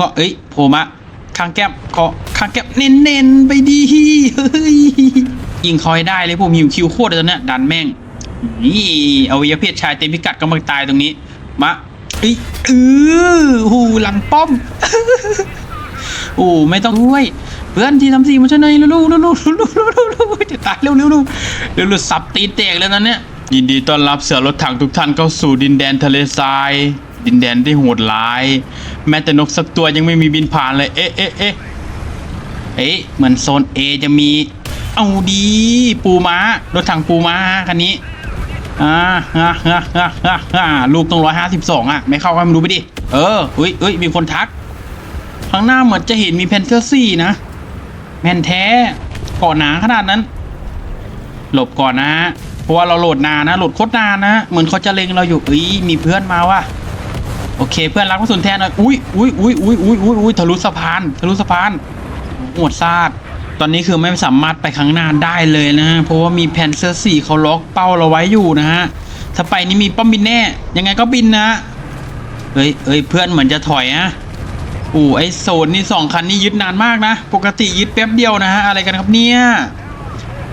ก็เอ้ยโผล่มาข้างแก้มขอข้างแก้มเน้นๆไปดีเฮ้ยยิงคอยได้เลยผมหิวคิวโคตรเลยตอนเนี้ยดันแม่งนี่เอาวิยเพศชายเต็มพิกัดกำลังตายตรงนี้มาเอ้ยเออหูหลังป้อมโอ้ไม่ต้องด้วยเพื่อนที่ทำสีมาช่วยหน่อยเร็วๆเร็วๆเร็วๆเร็วๆเร็วๆเร็วๆจะตายเร็วเร็วๆเร็วๆสับตีนแตกแล้วนั้นเนี่ยยินดีต้อนรับเสือรถถังทุกท่านเข้าสู่ดินแดนทะเลทราย ดินแดนที่โหดร้าย แม้แต่นกสักตัวยังไม่มีบินผ่านเลย เอ๊ะเอ๊ะเอ๊ะเอ๊ะเหมือนโซน A จะมี เอาดี ปูม้ารถถังปูม้าคันนี้อ่าฮ่าฮ่าฮ่าฮ่าลูกต้องร้อยห้าสิบสองอะ ไม่เข้าก็ไม่รู้ไปดิ เออเฮ้ยเฮ้ยมีคนทักข้างหน้าเหมือนจะเห็นมีแพนเทอร์ซี่นะ แมนแท้เกาะหนาขนาดนั้น หลบก่อนนะ เพราะว่าเราโหลดนานนะ โหลดโคตรนานนะ เหมือนเขาจะเล็งเราอยู่เอ้ยมีเพื่อนมาว่ะ โอเค เพื่อนรักกระสุนแทนหน่อยอุ้ยอุ้ยอุ้ยอุ้ยอุ้ยอุ้ยอุ้ยทะลุสะพานทะลุสะพานหมดซาดตอนนี้คือไม่สามารถไปข้างหน้าได้เลยนะเพราะว่ามีแพนเซอร์สี่เขาล็อกเป้าเราไว้อยู่นะฮะถ้าไปนี่มีป้อมบินแน่ ยังไงก็บินนะเฮ้ยเฮ้ยเพื่อนเหมือนจะถอยอะโอ้ไอโซนนี่สองคันนี่ยึดนานมากนะ ปกติยึดแป๊บเดียวนะฮะอะไรกันครับเนี่ย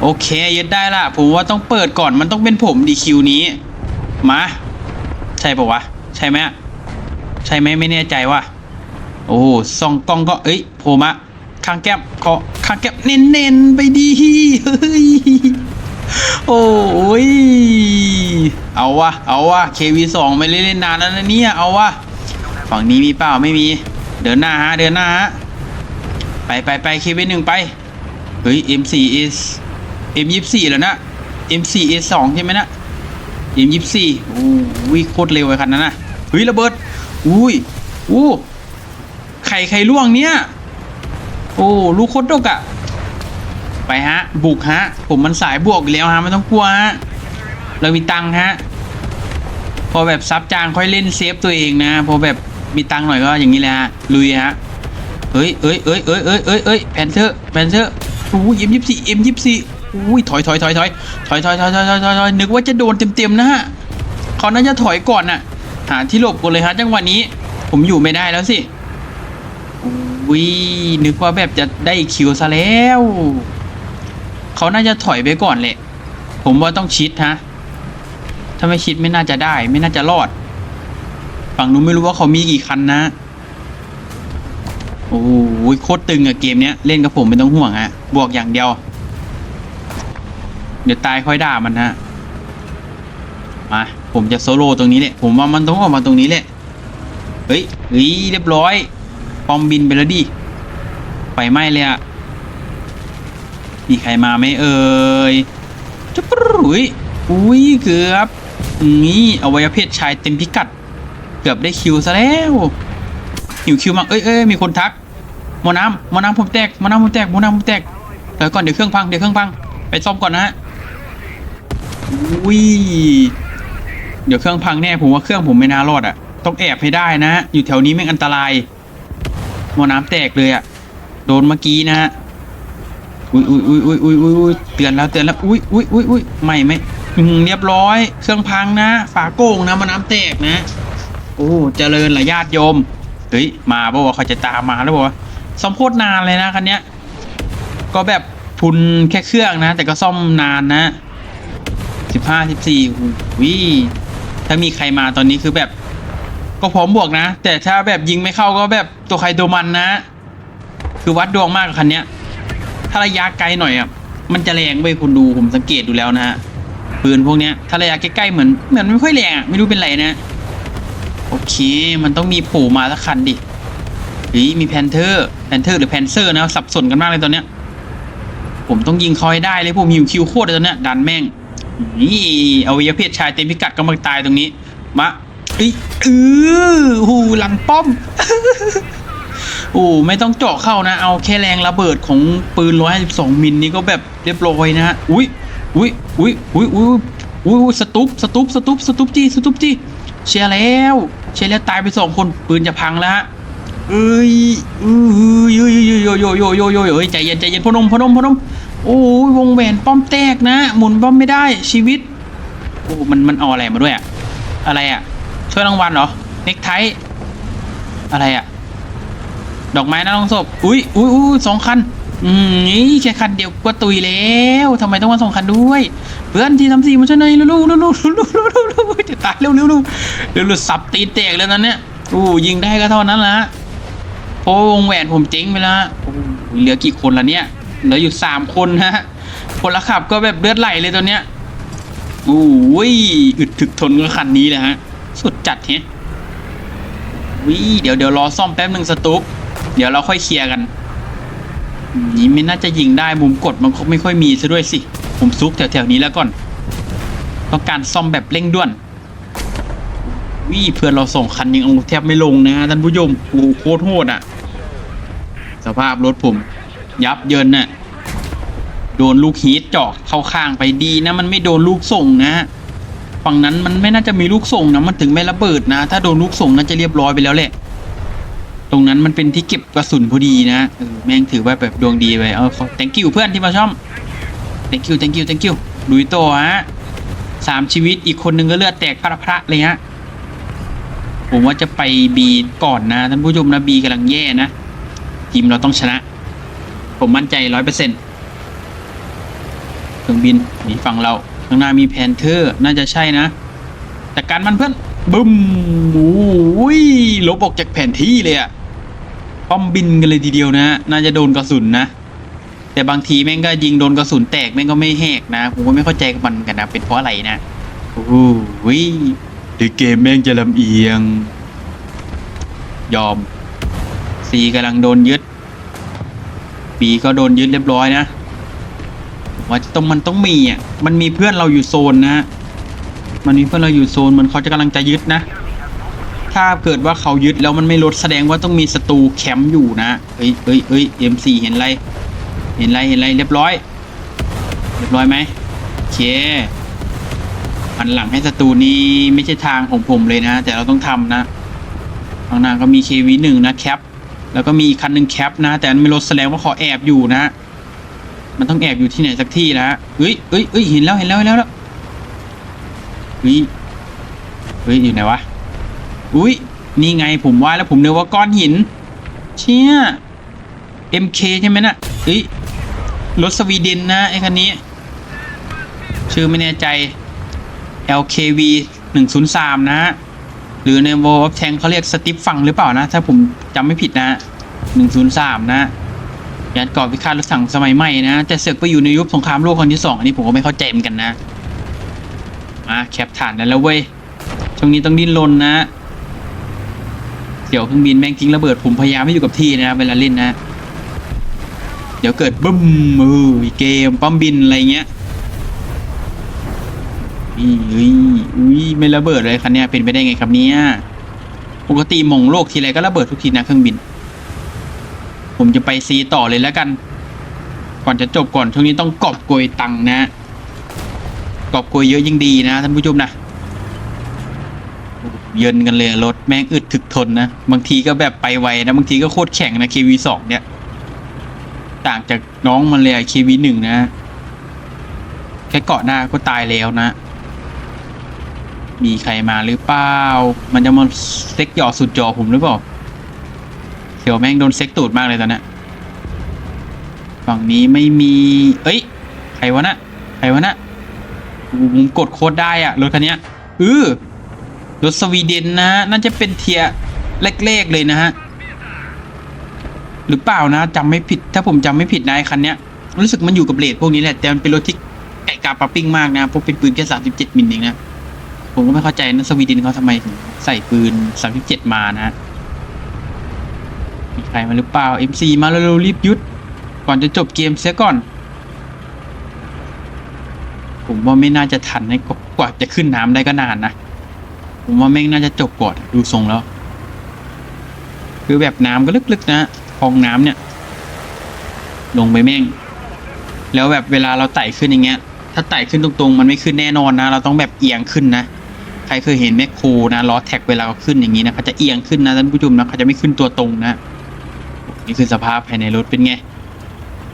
โอเคยึดได้ละผมว่าต้องเปิดก่อนมันต้องเป็นผมดีคิวนี้มา ใช่ปะวะ ใช่ไหมอะ ใช่ไหมไม่แน่ใจว่ะโอ้ส่องกล้องก็เอ้ยโผล่มาข้างแก้มขอข้างแก้มเน้นๆไปดีเฮ้ยโอ้ยเอาวะเอาวะ KV2 ไม่ได้เล่นนานแล้วนะเนี่ยเอาวะฝั่งนี้มีเปล่าไม่มีเดินหน้าฮะเดินหน้าฮะไปไปไป KV1 ไปเฮ้ย M4 is M24 แล้วนะ M4 is 2ใช่ไหมนะ M24 โอ้ยโคตรเร็วไอ้คันนั้นนะเฮ้ยระเบิด อุ้ยอู้ไข่ไข่ล่วงเนี่ย โอ้ลูกโคตรดกอะไปฮะ บุกฮะ ผมมันสายบวกอยู่แล้วฮะไม่ต้องกลัวฮะ เรามีตังค์ฮะ พอแบบซับจางค่อยเล่นเซฟตัวเองนะ พอแบบมีตังค์หน่อยก็อย่างนี้แหละฮะ ลุยฮะเฮ้ยเอ้ยเอ้ยเอ้ยเอ้ยเอ้ยเอ้ยแพนเทอร์แพนเทอร์อู้ยเอ็มยี่สี่เอ็มยี่สี่อุ้ยถอยถอยถอยถอยถอยถอยถอยถอยถอยถอยถอยนึกว่าจะโดนเต็มเต็มๆนะฮะเขาน่าจะถอยก่อนน่ะ หาที่หลบก่อนเลยฮะจังหวะนี้ ผมอยู่ไม่ได้แล้วสิอุ้นึกว่าแบบจะได้คิวซะแล้ว เขาน่าจะถอยไปก่อนแหละ ผมว่าต้องชิดฮะ ถ้าไม่ชิดไม่น่าจะได้ ไม่น่าจะรอด ฝั่งนู้นไม่รู้ว่าเขามีกี่คันนะ โอ้โหโคตรตึงอะเกมเนี้ย เล่นกับผมไม่ต้องห่วงฮะ บวกอย่างเดียว เดี๋ยวตายค่อยด่ามันฮะ มา ผมจะโซโล่ตรงนี้แหละ ผมว่ามันต้องออกมาตรงนี้แหละ เฮ้ยเฮ้ยเรียบร้อย ปอมบินไปแล้วดิไฟไหม้เลยอะมีใครมาไหมเอ่ยจุ๊บอุ้ยอุ้ยเกือบนี่อวัยวะเพศชายเต็มพิกัด เกือบได้คิวซะแล้วหิวคิวมากเอ้ยเอ้ยมีคนทักหมอน้ำหมอน้ำผมแตกหมอน้ำผมแตกหมอน้ำผมแตกเดี๋ยวก่อนเดี๋ยวเครื่องพังเดี๋ยวเครื่องพังไปซ่อมก่อนนะฮะอุ้ย เดี๋ยวเครื่องพังแน่ผมว่าเครื่องผมไม่น่ารอดอะ ต้องแอบให้ได้นะ อยู่แถวนี้แม่อันตรายหมอน้ำแตกเลยอะ โดนเมื่อกี้นะฮะอุ้ยอุ้ยอุ้ยอุ้ยอุ้ยอุ้ยอุ้ยเตือนแล้วเตือนแล้วอุ้ยอุ้ยอุ้ยอุ้ยไม่ไม่อืมเรียบร้อย เครื่องพังนะ ฝาโก่งนะมอน้ำแตกนะ โอ้เจริญละญาติโยมเฮ้ยมาบอกว่าเขาจะตามมาแล้วบอกว่าซ่อมโคตรนานเลยนะคันเนี้ย ก็แบบทุนแค่เครื่องนะ แต่ก็ซ่อมนานนะสิบห้าสิบสี่วิ ถ้ามีใครมาตอนนี้คือแบบ ก็พร้อมบวกนะ แต่ถ้าแบบยิงไม่เข้าก็แบบตัวใครตัวมันนะ คือวัดดวงมากกับคันเนี้ย ถ้าระยะไกลหน่อยอะมันจะแรงไปคุณดูผมสังเกตดูแล้วนะฮะปืนพวกเนี้ยถ้าระยะใกล้ๆเหมือนเหมือนไม่ค่อยแรงอะไม่รู้เป็นไรนะโอเค มันต้องมีผล่มาสักคันดิเฮ้ยมีแพนเทอร์แพนเทอร์หรือแพนเซอร์นะสับสนกันมากเลยตอนเนี้ย ผมต้องยิงคอยได้เลยผมหิวคิวโคตรเลยตอนเนี้ยดันแม่ง นี่เอาวิยเพศชายเต็มพิกัดกำลังตายตรงนี้ มาอ้อหูหลังป้อม โอ้ไม่ต้องเจาะเข้านะ เอาแค่แรงระเบิดของปืน 152 มิลนี่ก็แบบเรียบร้อยนะฮะ อุ้ยอุ้ยอุ้ยอุ้ยอุ้ยอุ้ยอุ้ยสตุปสตุปสตุปสตุปจี้สตุปจี้เชียร์แล้ว เชียร์แล้วตายไปสองคนปืนจะพังแล้วฮะเอ้ยเอ้ยโยโยโยโยโยโยโยโยเอ้ยใจเย็นใจเย็นพนมพนมพนม โอ้ยวงแหวนป้อมแตกนะ หมุนป้อมไม่ได้ชีวิตโอ้มันมันเอาอะไรมาด้วยอะอะไรอะช่วยรางวัลเหรอเน็กไทอะไรอะดอกไม้หน้าลงศพอุ้ยอุ้ยอุ้ยสองคันอืมนี่แค่คันเดียวก็ตุยแล้วทำไมต้องมาสองคันด้วย เพื่อนทีทำสี่มาช่วยหน่อยลูลูลูลูลูลูลูลูจะตายเร็วเร็วเร็วเร็วเร็วสับตีแตกแล้วนั้นเนี่ยอู้ยิงได้ก็เท่านั้นละเพราะวงแหวนผมเจ๊งไปแล้วฮะโอ้เหลือกี่คนละเนี่ย เหลืออยู่สามคนฮะคนลขับก็แบบเลือดไหลเลยตอนเนี้ยโอ้ยอึดถึกทนกับคันนี้เลยฮะ สุดจัดเฮ้วิเดี๋ยวเดี๋ยวรอซ่อมแป๊บหนึ่งสตุ๊ปเดี๋ยวเราค่อยเคลียร์กัน นี่ไม่น่าจะยิงได้มุมกดมันก็ไม่ค่อยมีซะด้วยสิ ผมซุกแถวๆนี้แล้วก่อน ต้องการซ่อมแบบเร่งด่วนวิเพื่อนเราส่งคันยังเอาแทบไม่ลงนะท่านผู้ชมโอ้โหโคตรโหดอะ สภาพรถผม ยับเยินน่ะโดนลูกฮีทเจาะเข้าข้างไปดีนะ มันไม่โดนลูกส่งนะฝั่งนั้นมันไม่น่าจะมีลูกส่งนะมันถึงไม่ระเบิดนะ ถ้าโดนลูกส่งน่าจะเรียบร้อยไปแล้วแหละตรงนั้นมันเป็นที่เก็บกระสุนพอดีนะเออแม่งถือว่าแบบดวงดีไปเออขอ thank you เพื่อนที่มาช่อม thank you thank you thank you ลุยโตฮะสามชีวิตอีกคนนึงก็เลือดแตกพระพระเลยฮะผมว่าจะไปบีก่อนนะท่านผู้ชมนะบีกำลังแย่นะทีมเราต้องชนะ ผมมั่นใจร้อยเปอร์เซ็นต์เครื่องบินมีฝั่งเรา ข้างหน้ามีแพนเทอร์ น่าจะใช่นะ แต่การมันเพื่อนบึ้มโอ้ยลบออกจากแผนที่เลยอะป้อมบินกันเลยทีเดียวนะ น่าจะโดนกระสุนนะ แต่บางทีแม่งก็ยิงโดนกระสุนแตกแม่งก็ไม่แหกนะ ผมก็ไม่เข้าใจกับมันกันนะ เป็นเพราะอะไรนะโอ้ยเดี๋ยวเกมแม่งจะลำเอียง ยอมซีกำลังโดนยึด บีก็โดนยึดเรียบร้อยนะว่าต้องมันต้องมีอะมันมีเพื่อนเราอยู่โซนนะฮะมันมีเพื่อนเราอยู่โซนมันเขาจะกำลังจะยึดนะ ถ้าเกิดว่าเขายึดแล้วมันไม่ลดแสดงว่าต้องมีศัตรูแคมป์อยู่นะเฮ้ยเฮ้ยเฮ้ยเอ็มซีเห็นไรเห็นไรเห็นไรเรียบร้อย เรียบร้อยไหมโอเคหันหลังให้ศัตรูนี่ไม่ใช่ทางของผมเลยนะ แต่เราต้องทำนะข้างหน้าก็มี KV หนึ่งนะแคป แล้วก็มีอีกคันหนึ่งแคปนะ แต่มันไม่ลดแสดงว่าขอแอบอยู่นะ มันต้องแอบอยู่ที่ไหนสักที่นะเฮ้ยเฮ้ยเฮ้ยเห็นแล้วเห็นแล้วเห็นแล้วเฮ้ยเฮ้ยอยู่ไหนวะอุ้ยนี่ไงผมว่าแล้วผมนึกว่าก้อนหิน เชี่ย MK ใช่ไหมน่ะเฮ้ยรถสวีเดนนะไอ้คันนี้ ชื่อไม่แน่ใจ LKV 103 นะฮะ หรือใน World of Tank เขาเรียกสติปฟังหรือเปล่านะ ถ้าผมจำไม่ผิดนะ103นย์สามนะยานก่อพิฆาตรถถังสมัยใหม่นะแต่เสือกไปอยู่ในยุคสงครามโลกครั้งที่สองอันนี้ผมก็ไม่เข้าใจเหมือนกันนะมาแคปฐานได้แล้วเว้ยช่วงนี้ต้องดิ้นรนนะเดี๋ยวเครื่องบินแม่งทิ้งระเบิดผมพยายามไม่อยู่กับที่นะเวลาเล่นนะ เดี๋ยวเกิดบึ้มเออเกมป้อมบินอะไรเงี้ย อุ้ยอุ้ยอุ้ยไม่ระเบิดเลยคันเนี้ยเป็นไปได้ไงครับเนี่ยปกติหมงโลกทีไรก็ระเบิดทุกทีนะเครื่องบิน ผมจะไปซีต่อเลยแล้วกัน ก่อนจะจบก่อนช่วงนี้ต้องกอบโกยตังนะกอบโกยเยอะยิ่งดีนะท่านผู้ชมนะเยินกันเลยรถแม่งอึดถึกทนนะบางทีก็แบบไปไวนะบางทีก็โคตรแข็งนะ KV2 เนี่ย ต่างจากน้องมันเลย KV1 นะแค่เกาะหน้าก็ตายแล้วนะ มีใครมาหรือเปล่า มันจะมาเซ็กหยอดสุดจอผมหรือเปล่าเขียวแม่งโดนเซ็กตูดมากเลยตอนนี้ฝั่งนี้ไม่มี เอ้ย ใครวะนะใครวะนะผมกดโค้ดได้อะรถคันนี้ยเออรถสวีเดนนะน่าจะเป็นเทียแรกๆเลยนะฮะ หรือเปล่านะจำไม่ผิด ถ้าผมจำไม่ผิดนะไอ้คันนี้รู้สึกมันอยู่กับเลทพวกนี้แหละ แต่มันเป็นรถที่ไก่กาปาปิ้งมากนะเพราะเป็นปืนแค่สามสิบเจ็ดมิลเองนะ ผมก็ไม่เข้าใจนะสวีเดนเขาทำไมถึงใส่ปืน 37 มานะ มีใครมาหรือเปล่า MC มาเร็วๆรีบยุด ก่อนจะจบเกมเสียก่อน ผมว่าไม่น่าจะทันให้กว่าจะขึ้นน้ำได้ก็นานนะ ผมว่าแม่งน่าจะจบก่อนดูทรงแล้ว คือแบบน้ำก็ลึกๆนะคลองน้ำเนี่ย ลงไปแม่ง แล้วแบบเวลาเราไต่ขึ้นอย่างเงี้ยถ้าไต่ขึ้นตรงๆ มันไม่ขึ้นแน่นอนนะ เราต้องแบบเอียงขึ้นนะ ใครเคยเห็นแมคโครนะล้อแท็กเวลาเขาขึ้นอย่างนี้นะเขาจะเอียงขึ้นนะท่านผู้ชมนะเขาจะไม่ขึ้นตัวตรงนะ นี่คือสภาพภายในรถเป็นไง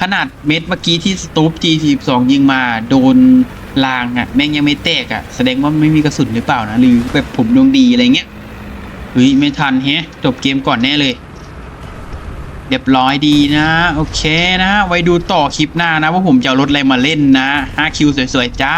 ขนาดเม็ดเมื่อกี้ที่สตูป G42 ยิงมาโดนรางอะ่ะแม่งยังไม่แตกอะ่ะ แสดงว่าไม่มีกระสุนหรือเปล่านะหรือแบบผมดวงดีอะไรเงี้ยเฮ้ยไม่ทันแฮะจบเกมก่อนแน่เลยเรียบร้อยดีนะ โอเคนะ ไว้ดูต่อคลิปหน้านะ ว่าผมจะเอารถอะไรมาเล่นนะ 5คิวสวย ๆ จ้า